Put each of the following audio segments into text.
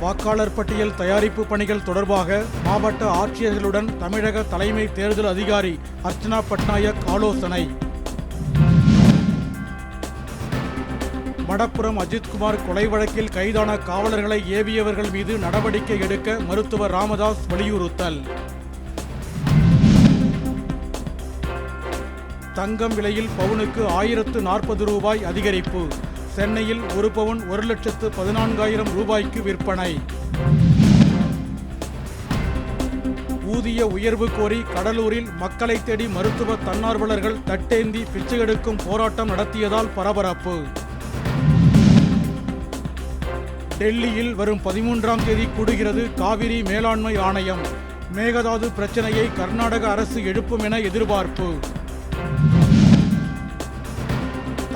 வாக்காளர் பட்டியல் தயாரிப்பு பணிகள் தொடர்பாக மாவட்ட ஆட்சியர்களுடன் தமிழக தலைமை தேர்தல் அதிகாரி அர்ச்சனா பட்நாயக் ஆலோசனை. மடப்புரம் அஜித்குமார் கொலை வழக்கில் கைதான காவலர்களை ஏவியவர்கள் மீது நடவடிக்கை எடுக்க மருத்துவர் ராமதாஸ் வலியுறுத்தல். தங்கம் விலையில் பவுனுக்கு ஆயிரத்து நாற்பது ரூபாய் அதிகரிப்பு. சென்னையில் ஒரு பவுன் ஒரு லட்சத்து பதினான்காயிரம் ரூபாய்க்கு விற்பனை. ஊதிய உயர்வு கோரி கடலூரில் மக்களை தேடி மருத்துவ தன்னார்வலர்கள் தட்டேந்தி பிச்சை எடுக்கும் போராட்டம் நடத்தியதால் பரபரப்பு. டெல்லியில் வரும் பதிமூன்றாம் தேதி கூடுகிறது காவிரி மேலாண்மை ஆணையம். மேகதாது பிரச்சனையை கர்நாடக அரசு எழுப்பும் என எதிர்பார்ப்பு.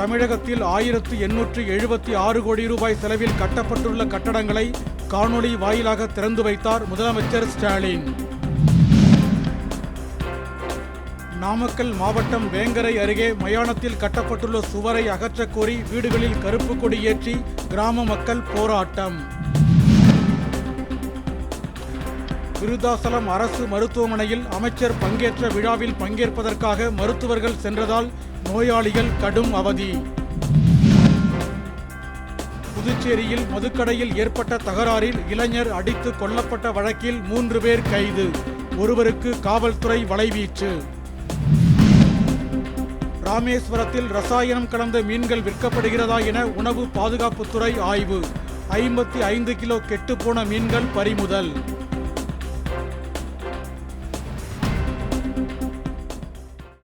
தமிழகத்தில் ஆயிரத்து எண்ணூற்று எழுபத்தி ஆறு கோடி ரூபாய் செலவில் கட்டப்பட்டுள்ள கட்டடங்களை காணொளி வாயிலாக திறந்து வைத்தார் முதலமைச்சர் ஸ்டாலின். நாமக்கல் மாவட்டம் வேங்கரை அருகே மயானத்தில் கட்டப்பட்டுள்ள சுவரை அகற்றக்கோரி வீடுகளில் கருப்பு கொடி ஏற்றி கிராம மக்கள் போராட்டம். விருதாசலம் அரசு மருத்துவமனையில் அமைச்சர் பங்கேற்ற விழாவில் பங்கேற்பதற்காக மருத்துவர்கள் சென்றதால் நோயாளிகள் கடும் அவதி. புதுச்சேரியில் மதுக்கடையில் ஏற்பட்ட தகராறில் இளைஞர் அடித்து கொல்லப்பட்ட வழக்கில் மூன்று பேர் கைது ஒருவருக்கு காவல்துறை வலைவீச்சு. ராமேஸ்வரத்தில் ரசாயனம் கலந்த மீன்கள் விற்கப்படுகிறதா என உணவு பாதுகாப்புத்துறை ஆய்வு ஐம்பத்தி ஐந்து கிலோ கெட்டுப்போன மீன்கள் பறிமுதல்.